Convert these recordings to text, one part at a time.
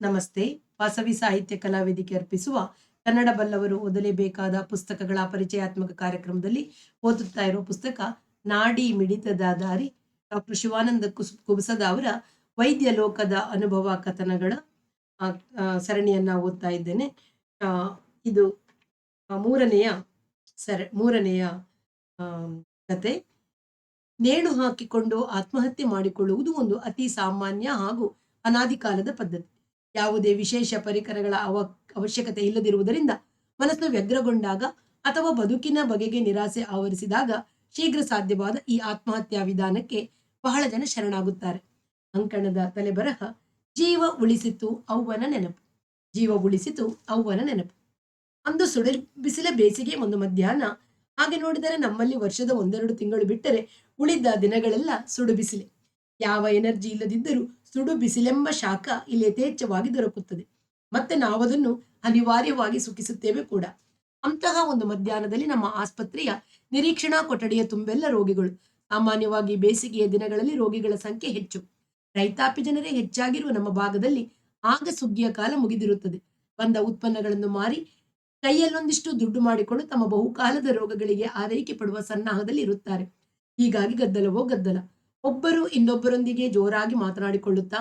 ನಮಸ್ತೆ. ವಾಸವಿ ಸಾಹಿತ್ಯ ಕಲಾವೇದಿಕೆ ಅರ್ಪಿಸುವ ಕನ್ನಡ ಬಲ್ಲವರು ಓದಲೇಬೇಕಾದ ಪುಸ್ತಕಗಳ ಪರಿಚಯಾತ್ಮಕ ಕಾರ್ಯಕ್ರಮದಲ್ಲಿ ಓದುತ್ತಾ ಇರುವ ಪುಸ್ತಕ ನಾಡಿ ಮಿಡಿತದ ದಾರಿ. ಡಾಕ್ಟರ್ ಶಿವಾನಂದ ಕುಸ್, ಕುಬಸದ ಅವರ ವೈದ್ಯ ಲೋಕದ ಅನುಭವ ಕಥನಗಳ ಸರಣಿಯನ್ನ ಓದ್ತಾ ಇದ್ದೇನೆ. ಇದು ಮೂರನೆಯ ಸರ, ಮೂರನೆಯ ಕತೆ. ನೇಣು ಹಾಕಿಕೊಂಡು ಆತ್ಮಹತ್ಯೆ ಮಾಡಿಕೊಳ್ಳುವುದು ಒಂದು ಅತಿ ಸಾಮಾನ್ಯ ಹಾಗೂ ಅನಾದಿ ಕಾಲದ ಪದ್ಧತಿ. ಯಾವುದೇ ವಿಶೇಷ ಪರಿಕರಗಳ ಅವ ಅವಶ್ಯಕತೆ ಇಲ್ಲದಿರುವುದರಿಂದ ಮನಸ್ಸು ವ್ಯಗ್ರಗೊಂಡಾಗ ಅಥವಾ ಬದುಕಿನ ಬಗೆಗೆ ನಿರಾಸೆ ಆವರಿಸಿದಾಗ ಶೀಘ್ರ ಸಾಧ್ಯವಾದ ಈ ಆತ್ಮಹತ್ಯಾ ವಿಧಾನಕ್ಕೆ ಬಹಳ ಜನ ಶರಣಾಗುತ್ತಾರೆ. ಅಂಕಣದ ತಲೆಬರಹ, ಜೀವ ಉಳಿಸಿತು ಅವ್ವನ ನೆನಪು. ಜೀವ ಉಳಿಸಿತು ಅವ್ವನ ನೆನಪು. ಅಂದು ಸುಳಿ ಬಿಸಿಲ ಬೇಸಿಗೆ ಒಂದು ಮಧ್ಯಾಹ್ನ. ಹಾಗೆ ನೋಡಿದರೆ ನಮ್ಮಲ್ಲಿ ವರ್ಷದ ಒಂದೆರಡು ತಿಂಗಳು ಬಿಟ್ಟರೆ ಉಳಿದ ದಿನಗಳೆಲ್ಲ ಸುಡು ಬಿಸಿಲೆ. ಯಾವ ಎನರ್ಜಿ ಇಲ್ಲದಿದ್ದರೂ ಸುಡು ಬಿಸಿಲೆಂಬ ಶಾಖ ಇಲ್ಲಿ ಯಥೇಚ್ಛವಾಗಿ ದೊರಕುತ್ತದೆ. ಮತ್ತೆ ನಾವದನ್ನು ಅನಿವಾರ್ಯವಾಗಿ ಸುಖಿಸುತ್ತೇವೆ ಕೂಡ. ಅಂತಹ ಒಂದು ಮಧ್ಯಾಹ್ನದಲ್ಲಿ ನಮ್ಮ ಆಸ್ಪತ್ರೆಯ ನಿರೀಕ್ಷಣಾ ಕೊಠಡಿಯ ತುಂಬೆಲ್ಲ ರೋಗಿಗಳು. ಸಾಮಾನ್ಯವಾಗಿ ಬೇಸಿಗೆಯ ದಿನಗಳಲ್ಲಿ ರೋಗಿಗಳ ಸಂಖ್ಯೆ ಹೆಚ್ಚು. ರೈತಾಪಿ ಜನರೇ ಹೆಚ್ಚಾಗಿರುವ ನಮ್ಮ ಭಾಗದಲ್ಲಿ ಆಗ ಸುಗ್ಗಿಯ ಕಾಲ ಮುಗಿದಿರುತ್ತದೆ. ಬಂದ ಉತ್ಪನ್ನಗಳನ್ನು ಮಾರಿ ಕೈಯಲ್ಲೊಂದಿಷ್ಟು ದುಡ್ಡು ಮಾಡಿಕೊಂಡು ತಮ್ಮ ಬಹುಕಾಲದ ರೋಗಗಳಿಗೆ ಆರೈಕೆ ಪಡುವ ಸನ್ನಾಹದಲ್ಲಿ ಇರುತ್ತಾರೆ. ಹೀಗಾಗಿ ಗದ್ದಲವೋ ಗದ್ದಲ. ಒಬ್ಬರು ಇನ್ನೊಬ್ಬರೊಂದಿಗೆ ಜೋರಾಗಿ ಮಾತನಾಡಿಕೊಳ್ಳುತ್ತಾ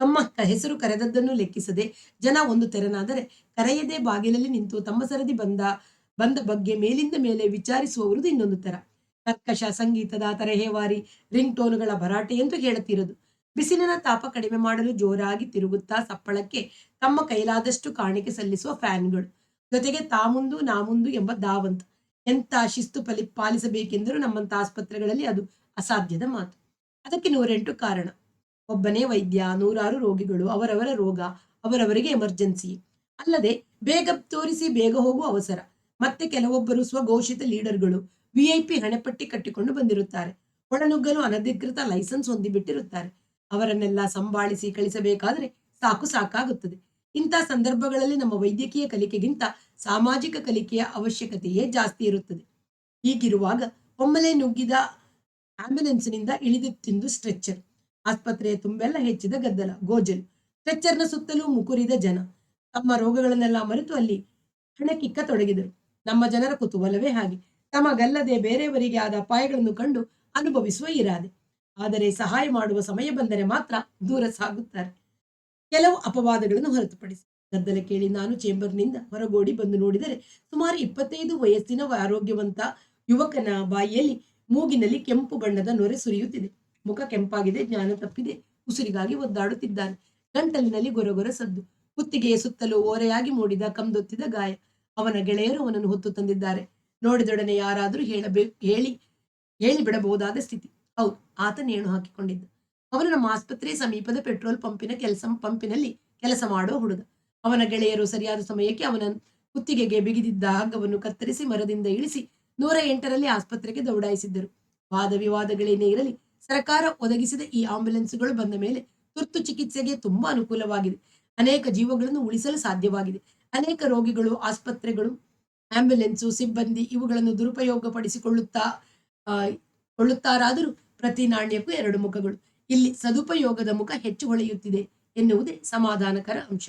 ತಮ್ಮ ಹೆಸರು ಕರೆದದ್ದನ್ನು ಲೆಕ್ಕಿಸದೆ ಜನ ಒಂದು ತೆರನಾದರೆ ಕರೆಯದೆ ಬಾಗಿಲಲ್ಲಿ ನಿಂತು ತಮ್ಮ ಸರದಿ ಬಂದ ಬಂದ ಬಗ್ಗೆ ಮೇಲಿಂದ ಮೇಲೆ ವಿಚಾರಿಸುವವರದು ಇನ್ನೊಂದು ತರ. ಕರ್ಕಶ ಸಂಗೀತದ ತರಹೇವಾರಿ ರಿಂಗ್ ಟೋನುಗಳ ಭರಾಟೆ ಎಂದು ಹೇಳುತ್ತಿರೋದು ಬಿಸಿಲಿನ ತಾಪ ಕಡಿಮೆ ಮಾಡಲು ಜೋರಾಗಿ ತಿರುಗುತ್ತಾ ಸಪ್ಪಳಕ್ಕೆ ತಮ್ಮ ಕೈಲಾದಷ್ಟು ಕಾಣಿಕೆ ಸಲ್ಲಿಸುವ ಫ್ಯಾನ್ಗಳು. ಜೊತೆಗೆ ತಾಮುಂದು ನಾಮುಂದು ಎಂಬ ದಾವಂತ ಎಂತ ಶಿಸ್ತು ಫಲಿ ಪಾಲಿಸಬೇಕೆಂದರೂ ನಮ್ಮಂತ ಆಸ್ಪತ್ರೆಗಳಲ್ಲಿ ಅದು ಅಸಾಧ್ಯದ ಮಾತು. ಅದಕ್ಕೆ ನೂರೆಂಟು ಕಾರಣ. ಒಬ್ಬನೇ ವೈದ್ಯ, ನೂರಾರು ರೋಗಿಗಳು, ಅವರವರ ರೋಗ, ಅವರವರಿಗೆ ಎಮರ್ಜೆನ್ಸಿ. ಅಲ್ಲದೆ ಬೇಗ ತೋರಿಸಿ ಬೇಗ ಹೋಗುವ ಅವಸರ. ಮತ್ತೆ ಕೆಲವೊಬ್ಬರು ಸ್ವಘೋಷಿತ ಲೀಡರ್ಗಳು ವಿಐಪಿ ಹಣೆಪಟ್ಟಿ ಕಟ್ಟಿಕೊಂಡು ಬಂದಿರುತ್ತಾರೆ. ಒಳನುಗ್ಗಲು ಅನಧಿಕೃತ ಲೈಸೆನ್ಸ್ ಹೊಂದಿಬಿಟ್ಟಿರುತ್ತಾರೆ. ಅವರನ್ನೆಲ್ಲ ಸಂಭಾಳಿಸಿ ಕಳಿಸಬೇಕಾದರೆ ಸಾಕು ಸಾಕಾಗುತ್ತದೆ. ಇಂಥ ಸಂದರ್ಭಗಳಲ್ಲಿ ನಮ್ಮ ವೈದ್ಯಕೀಯ ಕಲಿಕೆಗಿಂತ ಸಾಮಾಜಿಕ ಕಲಿಕೆಯ ಅವಶ್ಯಕತೆಯೇ ಜಾಸ್ತಿ ಇರುತ್ತದೆ. ಹೀಗಿರುವಾಗ ಒಮ್ಮೆಲೆ ನುಗ್ಗಿದ ಆಂಬ್ಯುಲೆನ್ಸ್ನಿಂದ ಇಳಿದುತ್ತಿಂದು ಸ್ಟ್ರೆಚ್ಚರ್ ಆಸ್ಪತ್ರೆಯ ತುಂಬೆಲ್ಲ ಹೆಚ್ಚಿದ ಗದ್ದಲ, ಗೋಜಲು. ಸ್ಟ್ರೆಚ್ಚರ್ನ ಸುತ್ತಲೂ ಮುಕುರಿದ ಜನ. ತಮ್ಮ ರೋಗಗಳನ್ನೆಲ್ಲ ಮರೆತು ಅಲ್ಲಿ ಹಣಕ್ಕಿಕ್ಕ ತೊಡಗಿದರು. ನಮ್ಮ ಜನರ ಕುತೂಹಲವೇ ಹಾಗೆ. ತಮಗಲ್ಲದೆ ಬೇರೆಯವರಿಗೆ ಆದ ಅಪಾಯಗಳನ್ನು ಕಂಡು ಅನುಭವಿಸುವ ಇರಾದೆ. ಆದರೆ ಸಹಾಯ ಮಾಡುವ ಸಮಯ ಬಂದರೆ ಮಾತ್ರ ದೂರ ಸಾಗುತ್ತಾರೆ. ಕೆಲವು ಅಪವಾದಗಳನ್ನು ಹೊರತುಪಡಿಸಿ. ಗದ್ದಲ ಕೇಳಿ ನಾನು ಚೇಂಬರ್ನಿಂದ ಹೊರಗೋಡಿ ಬಂದು ನೋಡಿದರೆ ಸುಮಾರು ಇಪ್ಪತ್ತೈದು ವಯಸ್ಸಿನ ಆರೋಗ್ಯವಂತ ಯುವಕನ ಬಾಯಿಯಲ್ಲಿ ಮೂಗಿನಲ್ಲಿ ಕೆಂಪು ಬಣ್ಣದ ನೊರೆ ಸುರಿಯುತ್ತಿದೆ. ಮುಖ ಕೆಂಪಾಗಿದೆ, ಜ್ಞಾನ ತಪ್ಪಿದೆ. ಉಸಿರಿಗಾಗಿ ಒದ್ದಾಡುತ್ತಿದ್ದಾನೆ. ಗಂಟಲಿನಲ್ಲಿ ಗೊರಗೊರ ಸದ್ದು. ಕುತ್ತಿಗೆಯ ಸುತ್ತಲೂ ಓರೆಯಾಗಿ ಮೂಡಿದ ಕಂದೊತ್ತಿದ ಗಾಯ. ಅವನ ಗೆಳೆಯರು ಅವನನ್ನು ಹೊತ್ತು ತಂದಿದ್ದಾರೆ. ನೋಡಿದೊಡನೆ ಯಾರಾದರೂ ಹೇಳಬೇಕು ಹೇಳಿ ಹೇಳಿ ಬಿಡಬಹುದಾದ ಸ್ಥಿತಿ. ಹೌದು ಆತ ನೇಣು ಹಾಕಿಕೊಂಡಿದ್ದ. ಅವನು ನಮ್ಮ ಆಸ್ಪತ್ರೆಯ ಸಮೀಪದ ಪೆಟ್ರೋಲ್ ಪಂಪಿನ ಕೆಲಸ, ಪಂಪಿನಲ್ಲಿ ಕೆಲಸ ಮಾಡುವ ಹುಡುಗ. ಅವನ ಗೆಳೆಯರು ಸರಿಯಾದ ಸಮಯಕ್ಕೆ ಅವನ ಕುತ್ತಿಗೆಗೆ ಬಿಗಿದಿದ್ದ ಹಗ್ಗವನ್ನು ಕತ್ತರಿಸಿ ಮರದಿಂದ ಇಳಿಸಿ ನೂರ ಎಂಟರಲ್ಲಿ ಆಸ್ಪತ್ರೆಗೆ ದೌಡಾಯಿಸಿದ್ದರು. ವಾದ ವಿವಾದಗಳೇನೇ ಇರಲಿ ಸರ್ಕಾರ ಒದಗಿಸಿದ ಈ ಆಂಬ್ಯುಲೆನ್ಸ್ಗಳು ಬಂದ ಮೇಲೆ ತುರ್ತು ಚಿಕಿತ್ಸೆಗೆ ತುಂಬಾ ಅನುಕೂಲವಾಗಿದೆ. ಅನೇಕ ಜೀವಗಳನ್ನು ಉಳಿಸಲು ಸಾಧ್ಯವಾಗಿದೆ. ಅನೇಕ ರೋಗಿಗಳು ಆಸ್ಪತ್ರೆಗಳು ಆಂಬ್ಯುಲೆನ್ಸು ಸಿಬ್ಬಂದಿ ಇವುಗಳನ್ನು ದುರುಪಯೋಗಪಡಿಸಿಕೊಳ್ಳುತ್ತಾ ಆ, ಕೊಳ್ಳುತ್ತಾರಾದರೂ ಪ್ರತಿ ನಾಣ್ಯಕ್ಕೂ ಎರಡು ಮುಖಗಳು. ಇಲ್ಲಿ ಸದುಪಯೋಗದ ಮುಖ ಹೆಚ್ಚು ಹೊಳೆಯುತ್ತಿದೆ ಎನ್ನುವುದೇ ಸಮಾಧಾನಕರ ಅಂಶ.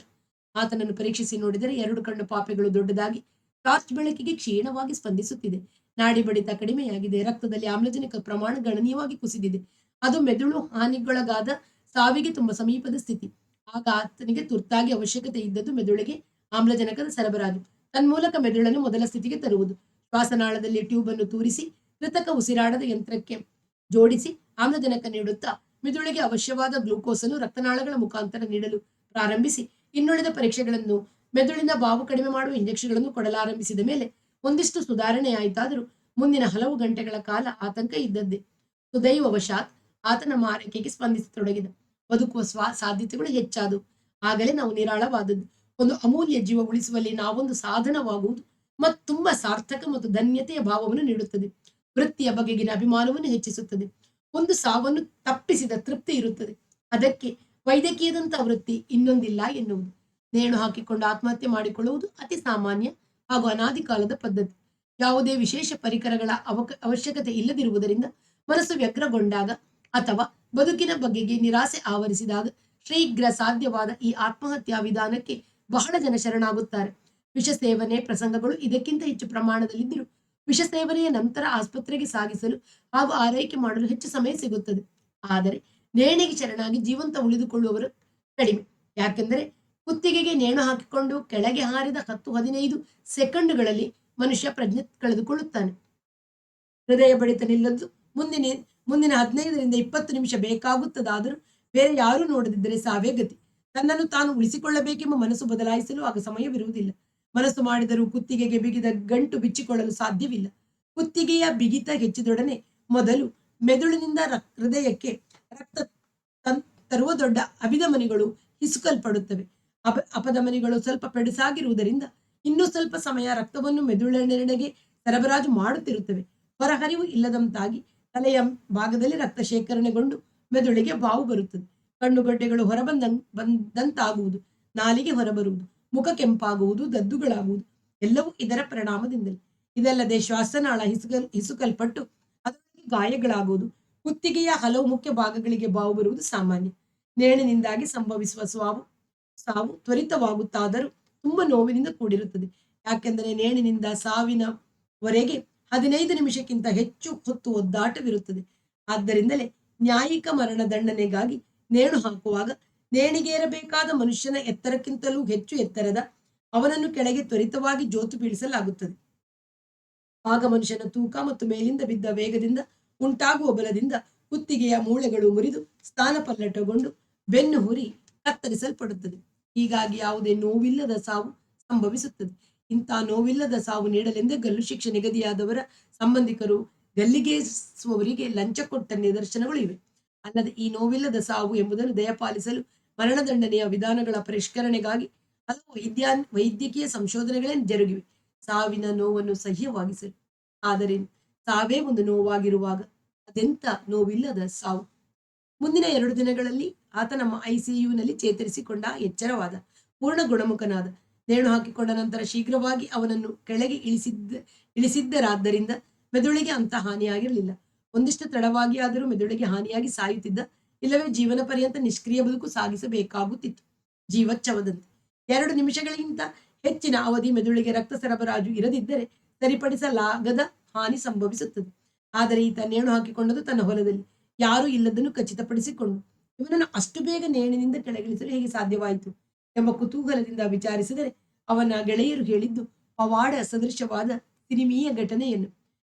ಆತನನ್ನು ಪರೀಕ್ಷಿಸಿ ನೋಡಿದರೆ ಎರಡು ಕಣ್ಣು ಪಾಪೆಗಳು ದೊಡ್ಡದಾಗಿ ಟಾರ್ಚ್ ಬೆಳಕಿಗೆ ಕ್ಷೀಣವಾಗಿ ಸ್ಪಂದಿಸುತ್ತಿದೆ. ನಾಡಿ ಬಡಿತ ಕಡಿಮೆಯಾಗಿದೆ. ರಕ್ತದಲ್ಲಿ ಆಮ್ಲಜನಕ ಪ್ರಮಾಣ ಗಣನೀಯವಾಗಿ ಕುಸಿದಿದೆ. ಅದು ಮೆದುಳು ಹಾನಿಗೊಳಗಾದ ಸಾವಿಗೆ ತುಂಬಾ ಸಮೀಪದ ಸ್ಥಿತಿ. ಆಗ ಆತನಿಗೆ ತುರ್ತಾಗಿ ಅವಶ್ಯಕತೆ ಇದ್ದದ್ದು ಮೆದುಳಿಗೆ ಆಮ್ಲಜನಕದ ಸರಬರಾಜು. ತನ್ಮೂಲಕ ಮೆದುಳನ್ನು ಮೊದಲ ಸ್ಥಿತಿಗೆ ತರುವುದು. ಶ್ವಾಸನಾಳದಲ್ಲಿ ಟ್ಯೂಬ್ ಅನ್ನು ತೂರಿಸಿ ಕೃತಕ ಉಸಿರಾಡದ ಯಂತ್ರಕ್ಕೆ ಜೋಡಿಸಿ ಆಮ್ಲಜನಕ ನೀಡುತ್ತಾ ಮೆದುಳಿಗೆ ಅವಶ್ಯವಾದ ಗ್ಲೂಕೋಸ್ ಅನ್ನು ರಕ್ತನಾಳಗಳ ಮುಖಾಂತರ ನೀಡಲು ಪ್ರಾರಂಭಿಸಿ. ಇನ್ನುಳಿದ ಪರೀಕ್ಷೆಗಳನ್ನು ಮೆದುಳಿನ ಬಾವು ಕಡಿಮೆ ಮಾಡುವ ಇಂಜೆಕ್ಷನ್ಗಳನ್ನು ಕೊಡಲಾರಂಭಿಸಿದ ಮೇಲೆ ಒಂದಿಷ್ಟು ಸುಧಾರಣೆಯಾಯಿತಾದರೂ ಮುಂದಿನ ಹಲವು ಗಂಟೆಗಳ ಕಾಲ ಆತಂಕ ಇದ್ದದ್ದೇ. ಸುದೈವವಶಾತ್ ಆತನ ಮಾರೈಕೆಗೆ ಸ್ಪಂದಿಸತೊಡಗಿದ. ಬದುಕುವ ಸ್ವಾ ಸಾಧ್ಯತೆಗಳು ಹೆಚ್ಚಾದವು. ಆಗಲೇ ನಾವು ನಿರಾಳವಾದದ್ದು. ಒಂದು ಅಮೂಲ್ಯ ಜೀವ ಉಳಿಸುವಲ್ಲಿ ನಾವೊಂದು ಸಾಧನವಾಗುವುದು ಮತ್ತು ತುಂಬಾ ಸಾರ್ಥಕ ಮತ್ತು ಧನ್ಯತೆಯ ಭಾವವನ್ನು ನೀಡುತ್ತದೆ. ವೃತ್ತಿಯ ಬಗೆಗಿನ ಅಭಿಮಾನವನ್ನು ಹೆಚ್ಚಿಸುತ್ತದೆ. ಒಂದು ಸಾವನ್ನು ತಪ್ಪಿಸಿದ ತೃಪ್ತಿ ಇರುತ್ತದೆ. ಅದಕ್ಕೆ ವೈದ್ಯಕೀಯದಂತಹ ವೃತ್ತಿ ಇನ್ನೊಂದಿಲ್ಲ ಎನ್ನುವುದು. ನೇಣು ಹಾಕಿಕೊಂಡು ಆತ್ಮಹತ್ಯೆ ಮಾಡಿಕೊಳ್ಳುವುದು ಅತಿ ಸಾಮಾನ್ಯ ಹಾಗೂ ಅನಾದಿ ಕಾಲದ ಪದ್ಧತಿ. ಯಾವುದೇ ವಿಶೇಷ ಪರಿಕರಗಳ ಅವಕ, ಅವಶ್ಯಕತೆ ಇಲ್ಲದಿರುವುದರಿಂದ ಮನಸ್ಸು ವ್ಯಗ್ರಗೊಂಡಾಗ ಅಥವಾ ಬದುಕಿನ ಬಗೆಗೆ ನಿರಾಸೆ ಆವರಿಸಿದಾಗ ಶೀಘ್ರ ಸಾಧ್ಯವಾದ ಈ ಆತ್ಮಹತ್ಯಾ ವಿಧಾನಕ್ಕೆ ಬಹಳ ಜನ ಶರಣಾಗುತ್ತಾರೆ. ವಿಷ ಸೇವನೆ ಪ್ರಸಂಗಗಳು ಇದಕ್ಕಿಂತ ಹೆಚ್ಚು ಪ್ರಮಾಣದಲ್ಲಿದ್ದರೂ ವಿಷ ಸೇವನೆಯ ನಂತರ ಆಸ್ಪತ್ರೆಗೆ ಸಾಗಿಸಲು ಹಾಗೂ ಆರೈಕೆ ಮಾಡಲು ಹೆಚ್ಚು ಸಮಯ ಸಿಗುತ್ತದೆ. ಆದರೆ ನೇಣಿಗೆ ಶರಣಾಗಿ ಜೀವಂತ ಉಳಿದುಕೊಳ್ಳುವವರು ಕಡಿಮೆ. ಯಾಕೆಂದರೆ ಕುತ್ತಿಗೆಗೆ ನೇಣು ಹಾಕಿಕೊಂಡು ಕೆಳಗೆ ಹಾರಿದ ಹತ್ತು ಹದಿನೈದು ಸೆಕೆಂಡ್ಗಳಲ್ಲಿ ಮನುಷ್ಯ ಪ್ರಜ್ಞೆ ಕಳೆದುಕೊಳ್ಳುತ್ತಾನೆ. ಹೃದಯ ಬಡಿತ ನಿಲ್ಲದ್ದು. ಮುಂದಿನ ಮುಂದಿನ ಹದಿನೈದರಿಂದ ಇಪ್ಪತ್ತು ನಿಮಿಷ ಬೇಕಾಗುತ್ತದಾದರೂ ಬೇರೆ ಯಾರೂ ನೋಡದಿದ್ದರೆ ಸಾವೇ ಗತಿ. ತನ್ನನ್ನು ತಾನು ಉಳಿಸಿಕೊಳ್ಳಬೇಕೆಂಬ ಮನಸ್ಸು ಬದಲಾಯಿಸಲು ಆಗ ಸಮಯವಿರುವುದಿಲ್ಲ. ಮನಸ್ಸು ಮಾಡಿದರೂ ಕುತ್ತಿಗೆಗೆ ಬಿಗಿದ ಗಂಟು ಬಿಚ್ಚಿಕೊಳ್ಳಲು ಸಾಧ್ಯವಿಲ್ಲ. ಕುತ್ತಿಗೆಯ ಬಿಗಿತ ಹೆಚ್ಚಿದೊಡನೆ ಮೊದಲು ಮೆದುಳಿನಿಂದ ಹೃದಯಕ್ಕೆ ರಕ್ತ ತರುವ ದೊಡ್ಡ ಅಭಿಧಮನಿಗಳು ಹಿಸುಕಲ್ಪಡುತ್ತವೆ. ಅಪ, ಅಪಧಮನಿಗಳು ಸ್ವಲ್ಪ ಪೆಡಸಾಗಿರುವುದರಿಂದ ಇನ್ನೂ ಸ್ವಲ್ಪ ಸಮಯ ರಕ್ತವನ್ನು ಮೆದುಳಿನೆಡೆಗೆ ಸರಬರಾಜು ಮಾಡುತ್ತಿರುತ್ತವೆ. ಹೊರಹರಿವು ಇಲ್ಲದಂತಾಗಿ ತಲೆಯ ಭಾಗದಲ್ಲಿ ರಕ್ತ ಶೇಖರಣೆಗೊಂಡು ಮೆದುಳಿಗೆ ಬಾವು ಬರುತ್ತದೆ. ಕಣ್ಣುಗಡ್ಡೆಗಳು ಹೊರಬಂದ, ಬಂದಂತಾಗುವುದು, ನಾಲಿಗೆ ಹೊರಬರುವುದು, ಮುಖ ಕೆಂಪಾಗುವುದು, ದದ್ದುಗಳಾಗುವುದು, ಎಲ್ಲವೂ ಇದರ ಪರಿಣಾಮದಿಂದಲೇ. ಇದಲ್ಲದೆ ಶ್ವಾಸನಾಳ ಹಿಸುಕಲ್ ಹಿಸುಕಲ್ಪಟ್ಟು ಅದರಲ್ಲಿ ಗಾಯಗಳಾಗುವುದು. ಕುತ್ತಿಗೆಯ ಹಲವು ಮುಖ್ಯ ಭಾಗಗಳಿಗೆ ಬಾವು ಬರುವುದು ಸಾಮಾನ್ಯ. ನೇಣಿನಿಂದಾಗಿ ಸಂಭವಿಸುವ ಸ್ವಾವು ಸಾವು ತ್ವರಿತವಾಗುತ್ತಾದರೂ ತುಂಬಾ ನೋವಿನಿಂದ ಕೂಡಿರುತ್ತದೆ. ಯಾಕೆಂದರೆ ನೇಣಿನಿಂದ ಸಾವಿನವರೆಗೆ ಹದಿನೈದು ನಿಮಿಷಕ್ಕಿಂತ ಹೆಚ್ಚು ಹೊತ್ತು ಒದ್ದಾಟವಿರುತ್ತದೆ. ಆದ್ದರಿಂದಲೇ ನ್ಯಾಯಿಕ ಮರಣ ದಂಡನೆಗಾಗಿ ನೇಣು ಹಾಕುವಾಗ ನೇಣಿಗೇರಬೇಕಾದ ಮನುಷ್ಯನ ಎತ್ತರಕ್ಕಿಂತಲೂ ಹೆಚ್ಚು ಎತ್ತರದ ಅವನನ್ನು ಕೆಳಗೆ ತ್ವರಿತವಾಗಿ ಜೋತು ಬೀಳಿಸಲಾಗುತ್ತದೆ. ಆಗ ಮನುಷ್ಯನ ತೂಕ ಮತ್ತು ಮೇಲಿಂದ ಬಿದ್ದ ವೇಗದಿಂದ ಉಂಟಾಗುವ ಬಲದಿಂದ ಕುತ್ತಿಗೆಯ ಮೂಳೆಗಳು ಮುರಿದು ಸ್ಥಾನ ಪಲ್ಲಟಗೊಂಡು ಬೆನ್ನು ಹುರಿ ಕತ್ತರಿಸಲ್ಪಡುತ್ತದೆ. ಹೀಗಾಗಿ ಯಾವುದೇ ನೋವಿಲ್ಲದ ಸಾವು ಸಂಭವಿಸುತ್ತದೆ. ಇಂಥ ನೋವಿಲ್ಲದ ಸಾವು ನೀಡಲೆಂದೇ ಗಲ್ಲು ಶಿಕ್ಷೆ ನಿಗದಿಯಾದವರ ಸಂಬಂಧಿಕರು ಗಲ್ಲಿಗೇರಿಸುವವರಿಗೆ ಲಂಚ ಕೊಟ್ಟ ನಿದರ್ಶನಗಳು ಇವೆ ಅಲ್ಲದೆ ಈ ನೋವಿಲ್ಲದ ಸಾವು ಎಂಬುದನ್ನು ದಯಪಾಲಿಸಲು ಮರಣದಂಡನೆಯ ವಿಧಾನಗಳ ಪರಿಷ್ಕರಣೆಗಾಗಿ ಹಲವು ವೈದ್ಯಾ ವೈದ್ಯಕೀಯ ಸಂಶೋಧನೆಗಳೇ ಜರುಗಿವೆ. ಸಾವಿನ ನೋವನ್ನು ಸಹ್ಯವಾಗಿಸಲು. ಆದರೆ ಸಾವೇ ಒಂದು ನೋವಾಗಿರುವಾಗ ಅದೆಂತ ನೋವಿಲ್ಲದ ಸಾವು? ಮುಂದಿನ ಎರಡು ದಿನಗಳಲ್ಲಿ ಆತ ನಮ್ಮ ಐಸಿಯುನಲ್ಲಿ ಚೇತರಿಸಿಕೊಂಡ ಎಚ್ಚರವಾದ, ಪೂರ್ಣ ಗುಣಮುಖನಾದ. ನೇಣು ಹಾಕಿಕೊಂಡ ನಂತರ ಶೀಘ್ರವಾಗಿ ಅವನನ್ನು ಕೆಳಗೆ ಇಳಿಸಿದ್ದ, ಇಳಿಸಿದ್ದರಾದ್ದರಿಂದ ಮೆದುಳಿಗೆ ಅಂತ ಹಾನಿಯಾಗಿರಲಿಲ್ಲ. ಒಂದಿಷ್ಟು ತಡವಾಗಿ ಆದರೂ ಮೆದುಳಿಗೆ ಹಾನಿಯಾಗಿ ಸಾಯುತ್ತಿದ್ದ, ಇಲ್ಲವೇ ಜೀವನ ಪರ್ಯಂತ ನಿಷ್ಕ್ರಿಯ ಬದುಕು ಸಾಗಿಸಬೇಕಾಗುತ್ತಿತ್ತು. ಜೀವಚ್ಛವದಂತೆ. ಎರಡು ನಿಮಿಷಗಳಿಗಿಂತ ಹೆಚ್ಚಿನ ಅವಧಿ ಮೆದುಳಿಗೆ ರಕ್ತ ಸರಬರಾಜು ಇರದಿದ್ದರೆ ಸರಿಪಡಿಸಲಾಗದ ಹಾನಿ ಸಂಭವಿಸುತ್ತದೆ. ಆದರೆ ಈತ ನೇಣು ಹಾಕಿಕೊಂಡದು ತನ್ನ ಹೊಲದಲ್ಲಿ. ಯಾರೂ ಇಲ್ಲದನ್ನು ಖಚಿತಪಡಿಸಿಕೊಂಡು. ಇವನನ್ನು ಅಷ್ಟು ಬೇಗ ನೇಣಿನಿಂದ ಕೆಳಗಿಳಿಸಲು ಹೇಗೆ ಸಾಧ್ಯವಾಯಿತು ಎಂಬ ಕುತೂಹಲದಿಂದ ವಿಚಾರಿಸಿದರೆ ಅವನ ಗೆಳೆಯರು ಹೇಳಿದ್ದು, ಪವಾಡ ಸದೃಶವಾದ ಸಿನಿಮೀಯ ಘಟನೆಯನ್ನು.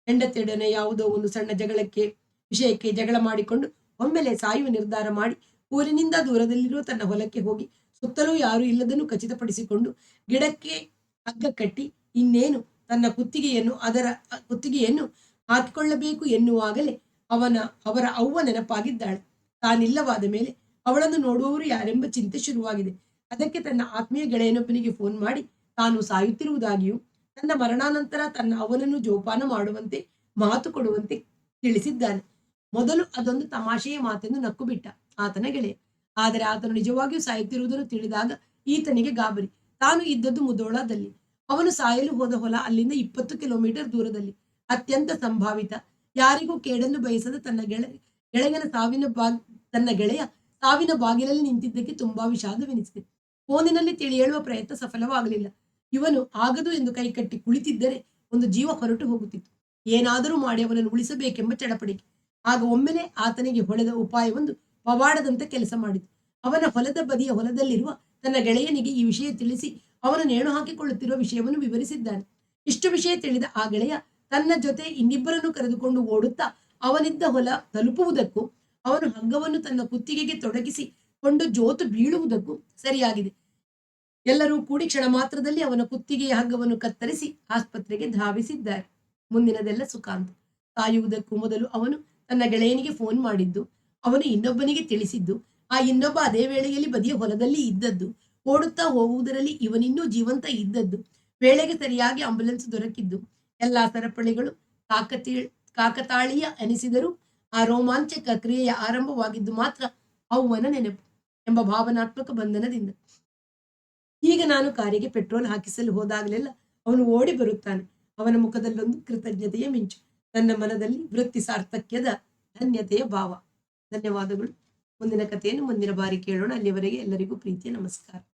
ಹೆಂಡತಿಯೊಡನೆ ಯಾವುದೋ ಒಂದು ಸಣ್ಣ ಜಗಳಕ್ಕೆ, ವಿಷಯಕ್ಕೆ ಜಗಳ ಮಾಡಿಕೊಂಡು ಒಮ್ಮೆಲೆ ಸಾಯುವ ನಿರ್ಧಾರ ಮಾಡಿ ಊರಿನಿಂದ ದೂರದಲ್ಲಿರುವ ತನ್ನ ಹೊಲಕ್ಕೆ ಹೋಗಿ ಸುತ್ತಲೂ ಯಾರೂ ಇಲ್ಲದನ್ನು ಖಚಿತಪಡಿಸಿಕೊಂಡು ಗಿಡಕ್ಕೆ ಹಗ್ಗ ಕಟ್ಟಿ ಇನ್ನೇನು ತನ್ನ ಕುತ್ತಿಗೆಯನ್ನು ಅದರ, ಕುತ್ತಿಗೆಯನ್ನು ಹಾಕಿಕೊಳ್ಳಬೇಕು ಎನ್ನುವಾಗಲೇ ಅವನ, ಅವರ ಅವ್ವ ನೆನಪಾಗಿದ್ದಾಳೆ. ತಾನಿಲ್ಲವಾದ ಮೇಲೆ ಅವಳನ್ನು ನೋಡುವವರು ಯಾರೆಂಬ ಚಿಂತೆ ಶುರುವಾಗಿದೆ. ಅದಕ್ಕೆ ತನ್ನ ಆತ್ಮೀಯ ಗೆಳೆಯನೊಬ್ಬನಿಗೆ ಫೋನ್ ಮಾಡಿ, ತಾನು ಸಾಯುತ್ತಿರುವುದಾಗಿಯೂ, ತನ್ನ ಮರಣಾನಂತರ ತನ್ನ ಅವನನ್ನು ಜೋಪಾನ ಮಾಡುವಂತೆ, ಮಾತು ಕೊಡುವಂತೆ ತಿಳಿಸಿದ್ದಾನೆ. ಮೊದಲು ಅದೊಂದು ತಮಾಷೆಯ ಮಾತೆಂದು ನಕ್ಕು ಬಿಟ್ಟ ಆತನ ಗೆಳೆಯ. ಆದರೆ ಆತನು ನಿಜವಾಗಿಯೂ ಸಾಯುತ್ತಿರುವುದನ್ನು ತಿಳಿದಾಗ ಈತನಿಗೆ ಗಾಬರಿ. ತಾನು ಇದ್ದದ್ದು ಮುದೋಳದಲ್ಲಿ. ಅವನು ಸಾಯಲು ಹೋದ ಹೊಲ ಅಲ್ಲಿಂದ ಇಪ್ಪತ್ತು ಕಿಲೋಮೀಟರ್ ದೂರದಲ್ಲಿ. ಅತ್ಯಂತ ಸಂಭಾವಿತ. ಯಾರಿಗೂ ಕೇಡನ್ನು ಬಯಸದ ತನ್ನ ಗೆಳೆ, ಗೆಳೆಯನ ಸಾವಿನ ತನ್ನ ಗೆಳೆಯ ಸಾವಿನ ಬಾಗಿಲಲ್ಲಿ ನಿಂತಿದ್ದಕ್ಕೆ ತುಂಬಾ ವಿಷಾದವೆನಿಸಿದೆ. ಫೋನಿನಲ್ಲಿ ತಿಳಿ ಹೇಳುವ ಪ್ರಯತ್ನ ಸಫಲವಾಗಲಿಲ್ಲ. ಇವನು ಆಗದು ಎಂದು ಕೈಕಟ್ಟಿ ಕುಳಿತಿದ್ದರೆ ಒಂದು ಜೀವ ಹೊರಟು ಹೋಗುತ್ತಿತ್ತು. ಏನಾದರೂ ಮಾಡಿ ಅವನನ್ನು ಉಳಿಸಬೇಕೆಂಬ ಚಡಪಡಿಕೆ. ಆಗ ಒಮ್ಮೆಲೆ ಆತನಿಗೆ ಹೊಳೆದ ಉಪಾಯವೊಂದು ಪವಾಡದಂತೆ ಕೆಲಸ ಮಾಡಿತು. ಅವನ ಹೊಲದ ಬದಿಯ ಹೊಲದಲ್ಲಿರುವ ತನ್ನ ಗೆಳೆಯನಿಗೆ ಈ ವಿಷಯ ತಿಳಿಸಿ ಅವನು ನೇಣು ಹಾಕಿಕೊಳ್ಳುತ್ತಿರುವ ವಿಷಯವನ್ನು ವಿವರಿಸಿದ್ದಾನೆ. ಇಷ್ಟು ವಿಷಯ ತಿಳಿದ ಆ ಗೆಳೆಯ ತನ್ನ ಜೊತೆ ಇನ್ನಿಬ್ಬರನ್ನು ಕರೆದುಕೊಂಡು ಓಡುತ್ತಾ ಅವನಿದ್ದ ಹೊಲ ತಲುಪುವುದಕ್ಕೂ ಅವನು ಹಂಗವನ್ನು ತನ್ನ ಕುತ್ತಿಗೆಗೆ ತೊಡಗಿಸಿ ಕೊಂಡು ಜೋತು ಬೀಳುವುದಕ್ಕೂ ಸರಿಯಾಗಿದೆ. ಎಲ್ಲರೂ ಕೂಡಿ ಕ್ಷಣ ಮಾತ್ರದಲ್ಲಿ ಅವನ ಕುತ್ತಿಗೆಯ ಹಗ್ಗವನ್ನು ಕತ್ತರಿಸಿ ಆಸ್ಪತ್ರೆಗೆ ಧಾವಿಸಿದ್ದಾರೆ. ಮುಂದಿನದೆಲ್ಲ ಸುಖಾಂತ ಕಾಯುವುದಕ್ಕೂ ಮೊದಲು ಅವನು ತನ್ನ ಗೆಳೆಯನಿಗೆ ಫೋನ್ ಮಾಡಿದ್ದು, ಅವನು ಇನ್ನೊಬ್ಬನಿಗೆ ತಿಳಿಸಿದ್ದು, ಆ ಇನ್ನೊಬ್ಬ ಅದೇ ವೇಳೆಯಲ್ಲಿ ಬದಿಯ ಹೊಲದಲ್ಲಿ ಇದ್ದದ್ದು, ಓಡುತ್ತಾ ಹೋಗುವುದರಲ್ಲಿ ಇವನಿನ್ನೂ ಜೀವಂತ ಇದ್ದದ್ದು, ವೇಳೆಗೆ ಸರಿಯಾಗಿ ಆಂಬ್ಯುಲೆನ್ಸ್ ದೊರಕಿದ್ದು, ಎಲ್ಲಾ ಸರಪಳಿಗಳು ಕಾಕತಿ ಕಾಕತಾಳೀಯ ಅನಿಸಿದರೂ ಆ ರೋಮಾಂಚಕ ಕ್ರಿಯೆಯ ಆರಂಭವಾಗಿದ್ದು ಮಾತ್ರ ಅವ್ವನ ನೆನಪು ಎಂಬ ಭಾವನಾತ್ಮಕ ಬಂಧನದಿಂದ. ಈಗ ನಾನು ಕಾರಿಗೆ ಪೆಟ್ರೋಲ್ ಹಾಕಿಸಲು ಹೋದಾಗಲೆಲ್ಲ ಅವನು ಓಡಿ ಬರುತ್ತಾನೆ. ಅವನ ಮುಖದಲ್ಲೊಂದು ಕೃತಜ್ಞತೆಯ ಮಿಂಚು. ನನ್ನ ಮನದಲ್ಲಿ ವೃತ್ತಿ ಸಾರ್ಥಕ್ಯದ ಧನ್ಯತೆಯ ಭಾವ. ಧನ್ಯವಾದಗಳು. ಮುಂದಿನ ಕಥೆಯನ್ನು ಮುಂದಿನ ಬಾರಿ ಕೇಳೋಣ. ಅಲ್ಲಿವರೆಗೆ ಎಲ್ಲರಿಗೂ ಪ್ರೀತಿಯ ನಮಸ್ಕಾರ.